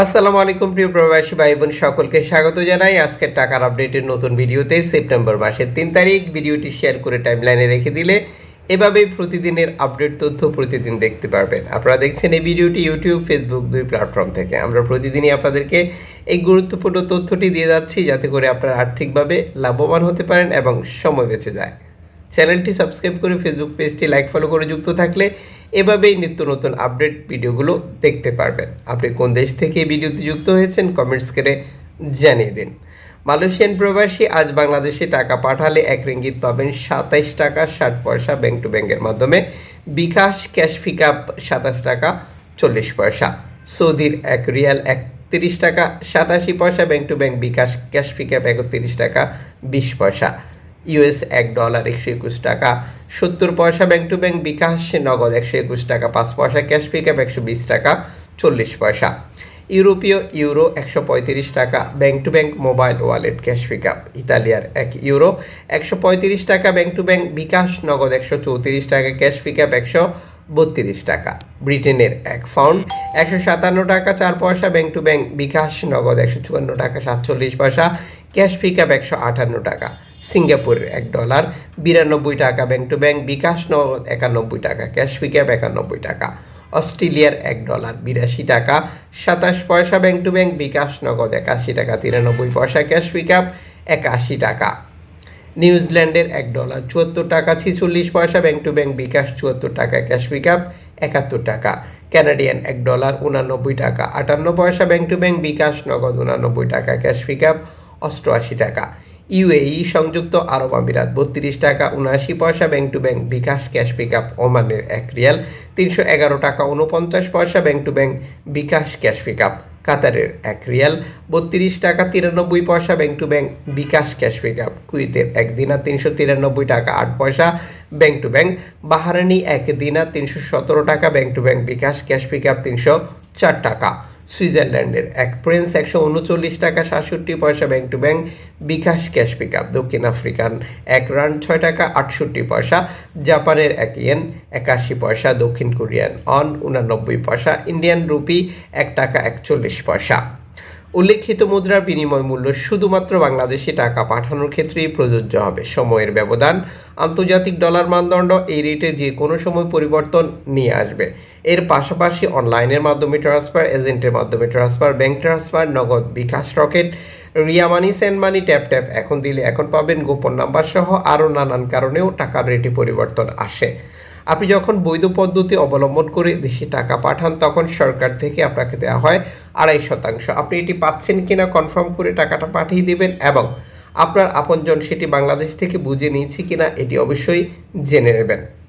আসসালামু আলাইকুম, প্রিয় প্রবাসী ভাই বোন সকলকে স্বাগত জানাই। আজকের টাকার আপডেটের নতুন ভিডিওতে সেপ্টেম্বর মাসের তিন তারিখ। ভিডিওটি শেয়ার করে টাইমলাইনে রেখে দিলে এভাবেই প্রতিদিনের আপডেট তথ্য প্রতিদিন দেখতে পারবেন। আপনারা দেখছেন এই ভিডিওটি ইউটিউব, ফেসবুক দুই প্ল্যাটফর্ম থেকে। আমরা প্রতিদিনই আপনাদেরকে এই গুরুত্বপূর্ণ তথ্যটি দিয়ে যাচ্ছি, যাতে করে আপনারা আর্থিকভাবে লাভবান হতে পারেন এবং সময় বেঁচে যায়। চ্যানেলটি সাবস্ক্রাইব করে ফেসবুক পেজটি লাইক ফলো করে যুক্ত থাকলে এভাবেই নিত্য নতুন আপডেট ভিডিওগুলো দেখতে পারবেন। আপনি কোন দেশ থেকে ভিডিওতে যুক্ত হয়েছেন কমেন্টস করে জানিয়ে দিন। মালয়েশিয়ান প্রবাসী আজ বাংলাদেশে টাকা পাঠালে এক রিঙ্গিত পাবেন সাতাইশ টাকা ষাট পয়সা ব্যাংক টু ব্যাংকের মাধ্যমে। বিকাশ ক্যাশ পিক আপ সাতাশ টাকা চল্লিশ পয়সা। সৌদির এক রিয়াল একত্রিশ টাকা সাতাশি পয়সা bank to bank bKash cash pick up একত্রিশ টাকা বিশ পয়সা। ইউএস এক ডলার একশো একুশ টাকা, সত্তর পয়সা ব্যাংক টু ব্যাংক বিকাশ, নগদ একশো একুশ টাকা, পাঁচ পয়সা ক্যাশ পিকআপ একশো বিশ টাকা, চল্লিশ পয়সা। ইউরোপীয় ইউরো একশো পঁয়ত্রিশ টাকা, bank to bank mobile wallet cash pickup, ইতালিয়ার এক ইউরো একশো পঁয়ত্রিশ টাকা, ব্যাংক টু ব্যাংক বিকাশ, নগদ একশো চৌত্রিশ টাকা, ক্যাশ পিকআপ একশো বত্রিশ টাকা। ব্রিটেনের এক ফাউন্ড একশো সাতান্ন টাকা, চার পয়সা ব্যাংক টু ব্যাংক বিকাশ, নগদ একশো চুয়ান্ন টাকা, সাতচল্লিশ পয়সা। ক্যাশ পিকআপ একশো আটান্ন টাকা, সিঙ্গাপুরের এক ডলার, বিরানব্বই টাকা ব্যাংক টু ব্যাংক বিকাশ নগদ একানব্বই টাকা, ক্যাশ পিকআপ একানব্বই টাকা, অস্ট্রেলিয়ার এক ডলার, বিরাশি টাকা, সাতাশ পয়সা ব্যাংক টু ব্যাংক বিকাশ নগদ একাশি টাকা, তিরানব্বই পয়সা ক্যাশ পিকআপ একাশি টাকা। নিউজিল্যান্ডের এক ডলার, চুয়াত্তর টাকা, ছিচল্লিশ পয়সা ব্যাংক টু ব্যাংক, বিকাশ চুয়াত্তর টাকা, ক্যাশ পিকআপ একাত্তর টাকা। ক্যানাডিয়ান এক ডলার, উনানব্বই টাকা, আটান্ন পয়সা ব্যাংক টু ব্যাংক বিকাশ নগদ উনানব্বই টাকা, ক্যাশ পিকআপ অষ্টআশি টাকা। ইউএই সংযুক্ত আরব আমিরাত, বত্রিশ টাকা উনআশি পয়সা bank to bank, bKash cash pickup, ওমানের এক রিয়াল, তিনশো এগারো টাকা উনপঞ্চাশ পয়সা bank to bank, bKash cash pickup, কাতারের এক রিয়াল, বত্রিশ টাকা তিরানব্বই পয়সা bank to bank, bKash cash pickup কুইতের এক দিনা তিনশো তিরানব্বই টাকা আট পয়সা ব্যাংক টু ব্যাংক, বাহারানি এক দিনা তিনশো সতেরো টাকা bank to bank, bKash cash pick up তিনশো চার টাকা। সুইজারল্যান্ডের এক প্রেন্স একশো উনচল্লিশ টাকা সাতষট্টি পয়সা bank to bank, bKash cash pick up দক্ষিণ আফ্রিকান এক রান ছয় টাকা আটষট্টি পয়সা, জাপানের এক ইয়েন একাশি পয়সা, দক্ষিণ কোরিয়ান অন উনানব্বই পয়সা, ইন্ডিয়ান রুপি এক টাকা একচল্লিশ পয়সা। উল্লেখিত মুদ্রার বিনিময় মূল্য শুধুমাত্র বাংলাদেশে টাকা পাঠানোর ক্ষেত্রেই প্রযোজ্য হবে। সময়ের ব্যবধান, আন্তর্জাতিক ডলার মানদণ্ড, এই রেটে যে কোনো সময় পরিবর্তন নিয়ে আসবে। এর পাশাপাশি অনলাইনের মাধ্যমে ট্রান্সফার, এজেন্টের মাধ্যমে transfer, bank transfer, Nagad bKash Rocket, Ria Money, send money, tap tap এখন দিলে এখন পাবেন গোপন নাম্বার সহ আরও নানান কারণেও টাকার রেটে পরিবর্তন আসে। আপনি যখন বৈধ পদ্ধতি অবলম্বন করে দেশে টাকা পাঠান, তখন সরকার থেকে আপনাকে দেওয়া হয় আড়াই শতাংশ। আপনি এটি পাচ্ছেন কিনা কনফার্ম করে টাকাটা পাঠিয়ে দেবেন এবং আপনার আপনজন সেটি বাংলাদেশ থেকে বুঝে নিয়েছে কিনা, এটি অবশ্যই জেনে নেবেন।